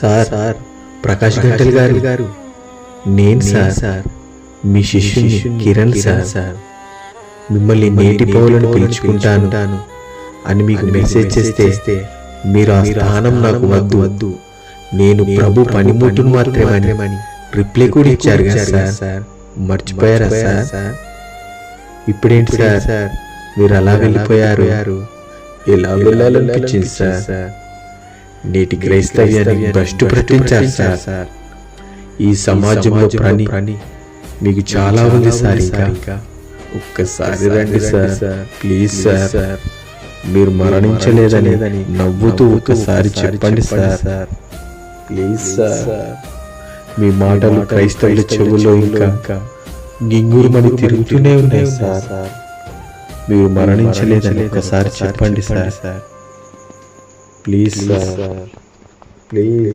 Sir sir Prakash గంటల్ గారు. గారు. నేను సార్ సార్. మీ శిష్యుని కిరణ్ సార్. సార్. మిమ్మల్ని నేటి పౌలను పిలుచుకుంటాను అని మీకు మెసేజ్ చేస్తే మీరు ఆ స్థానం నాకు వద్దు. వద్దు. నేను ప్రభు పనిముట్టును మాత్రమే రిప్లై కూడా ఇచ్చారు కదా సార్. మర్చిపోయారా సార్? ఇప్పుడేంటి సార్? సార్? మీరు అలా వెళ్ళిపోయారు. ఎలా వెళ్ళాలనిపించింది సార్? నేటి క్రైస్తవ్యాన్ని భ్రష్టు పట్టించారు సార్. ఈ సమాజంలో ప్రాణి మీకు చాలా ఉంది సార్ ఇంకా. ఒక్కసారి రండి సార్. Please sir. మీరు మరణించలేదని నవ్వుతూ ఒక్కసారి చెప్పండి సార్. Please sir. మీ మాటలు క్రైస్తవుల చెవుల్లో ఇంకా గింగురుమని తిరుగుతూనే ఉన్నాయి సార్. మీరు మరణించలేదని ఒకసారి చెప్పండి సార్. Please sir please